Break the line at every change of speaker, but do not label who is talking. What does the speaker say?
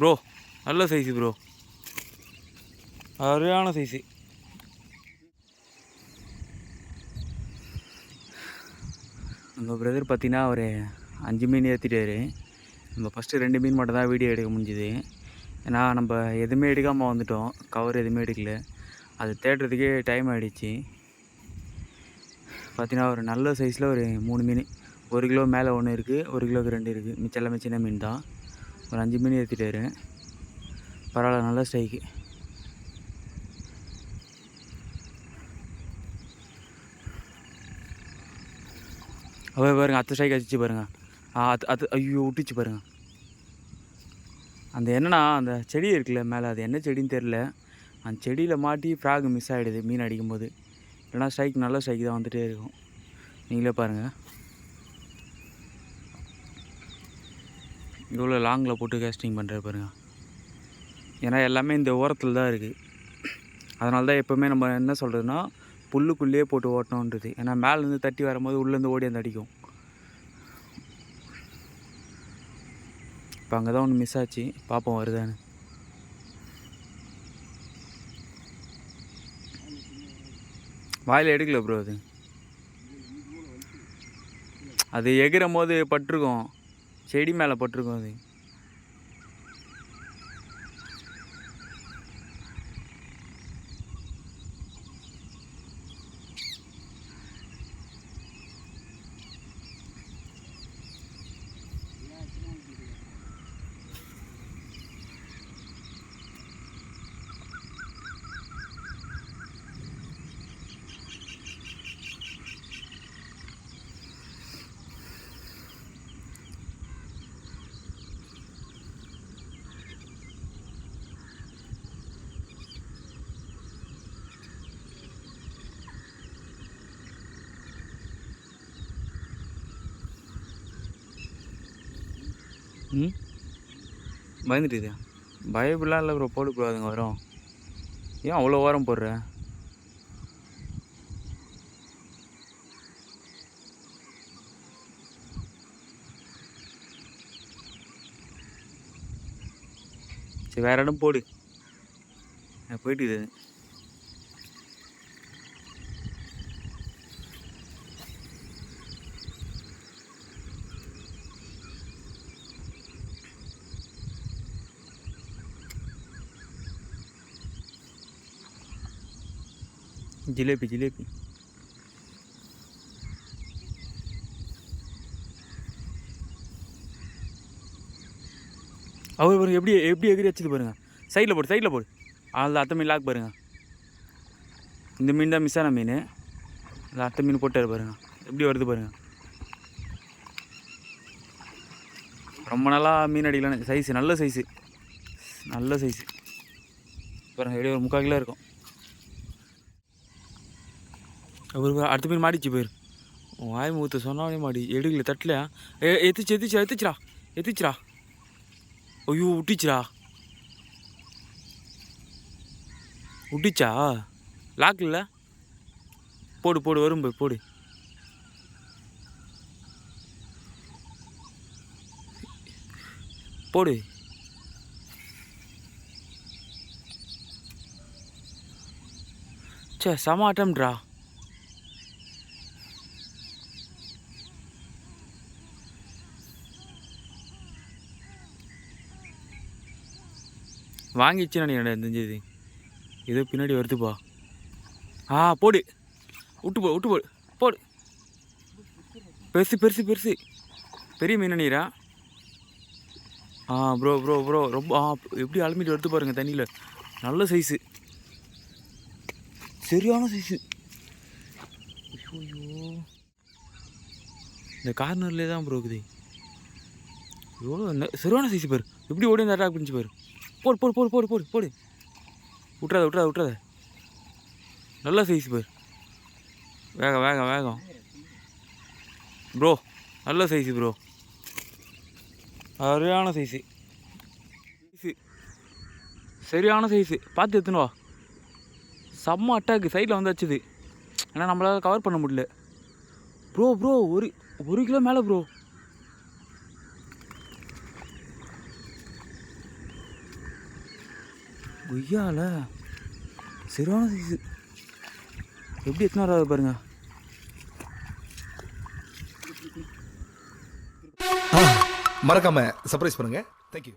Bro நல்ல size bro. அருமையான size நம்ம பிரதர் பார்த்தீங்கன்னா ஒரு அஞ்சு மீன் ஏற்றிட்டாரு நம்ம ஃபஸ்ட்டு ரெண்டு மீன் மட்டும் தான் வீடியோ எடுக்க முடிஞ்சுது. ஏன்னா நம்ம எதுவுமே எடுக்காமல் வந்துட்டோம். கவர் எதுவுமே எடுக்கல. அது தேடுறதுக்கே டைம் ஆகிடுச்சு பார்த்தீங்கன்னா ஒரு நல்ல சைஸில் ஒரு மூணு மீன். ஒரு கிலோ மேலே ஒன்று இருக்குது ஒரு கிலோக்கு ரெண்டு இருக்குது மிச்சம் எல்லாமே சின்ன மீன் தான். ஒரு அஞ்சு மீன் ஏற்றிட்டாரு பரவாயில்ல நல்ல ஸ்ட்ரைக்கு அவ பாருங்க அத்தை ஸ்ட்ரைக் அடிச்சு பாருங்கள் ஆ அது அது ஐயோ விட்டுச்சு பாருங்கள் அந்த என்னன்னா அந்த செடி இருக்குல்ல மேலே அது என்ன செடின்னு தெரில அந்த செடியில் மாட்டி ஃப்ராக் மிஸ் ஆகிடுது மீன் அடிக்கும்போது. இல்லைனா ஸ்ட்ரைக் நல்ல ஸ்ட்ரைக் தான் வந்துகிட்டே இருக்கும். நீங்களே பாருங்கள் இவ்வளோ லாங்கில் போட்டு கேஸ்டிங் பண்ணுற பாருங்க. ஏன்னா எல்லாமே இந்த ஓரத்தில் தான் இருக்குது அதனால தான் எப்போவுமே நம்ம என்ன சொல்கிறதுனா புல்லுக்குள்ளேயே போட்டு ஓட்டணுன்றது. ஏன்னா மேலேருந்து தட்டி வரும்போது உள்ளேருந்து ஓடி அந்த அடிக்கும். இப்போ அங்கே தான் ஒன்று மிஸ் ஆச்சு. பார்ப்போம் வருதான்னு. வாயில் எடுக்கல ப்ரோ அது. அது எகிறும் போது பட்டிருக்கோம். செடி மேலே போட்டிருக்கோம் அது. ம்? பயந்துட்டுதா பயப்படலாம் இல்லை ப்ரோ போடு ப்ரோ அதுங்க வரும். ஏன் அவ்வளோ ஓரம் போடுற? சரி வேறு இடம் போடு. நான் போயிட்டு ஜிலேபி ஜிலேபி அவர் பாருங்க எப்படி எப்படி எகிரி வச்சுது பாருங்க. சைடில் போடு சைடில் போடு. அதில் அத்தை மீன் லாக் பாருங்க. இந்த மீன் தான் மிஸ் ஆன மீன். அதில் அத்தை மீன் போட்டார் பாருங்க. எப்படி வருது பாருங்க. ரொம்ப நாளாக மீன் அடிக்கலான்னு. சைஸு நல்ல சைஸு நல்ல சைஸு பாருங்கள் எப்படி ஒரு முக்கால் கிலோ இருக்கும். அவர் அடுத்த பேர் மாடிச்சு பேர். உன் வாய் முகத்தை சொன்னாலே மாடி. எடுக்கல தட்டலையா ஏ எத்திச்சு எத்திச்சா எத்திச்சுடா எத்திச்சுடா ஐயோ விட்டுச்சுடா விட்டுச்சா லாக் இல்லை? போடு போடு வரும் போய் போடு. போடு. சே செம அட்டம்ட்ரா வாங்கிச்சு நினைக்கிறேன் தெரிஞ்சது? ஏதோ பின்னாடி வருதுப்பா ஆ போடு. விட்டு போ விட்டு போடு போடு. பெருசு பெருசு பெருசு. பெரிய மீன் நீரா? ஆ ப்ரோ ப்ரோ ப்ரோ ரொம்ப ஆ எப்படி அலமிட்டு வருது பாருங்க தண்ணியில். நல்ல சைஸு சரியான சைஸு ஐயோ இந்த கார்னர்லேயே தான் ப்ரோ இருக்குது. எவ்வளோ சரியான சைஸ் பாரு. எப்படி ஓடி வந்து அட்டாக் பண்ணிச்சு பாரு. போடு போடு போடு போடு போடு போடு. விட்றாத விட்றாத விட்றாத நல்ல சைஸ் பேர். வேகம் வேகம் வேகம். ப்ரோ நல்ல சைஸு ப்ரோ சரியான சைஸு சைஸு சரியான சைஸு பார்த்து எடுத்துன்னு வா. செம்ம அட்டாக்கு சைடில் வந்து வச்சுது நம்மளால் கவர் பண்ண முடியல. ப்ரோ ப்ரோ ஒரு ஒரு கிலோ மேலே ப்ரோ கொய்யால சரியான சைஸு எப்படி எத்தனை வராது பாருங்க?
மறக்காம சர்ப்ரைஸ் பண்ணுங்க. தேங்க்யூ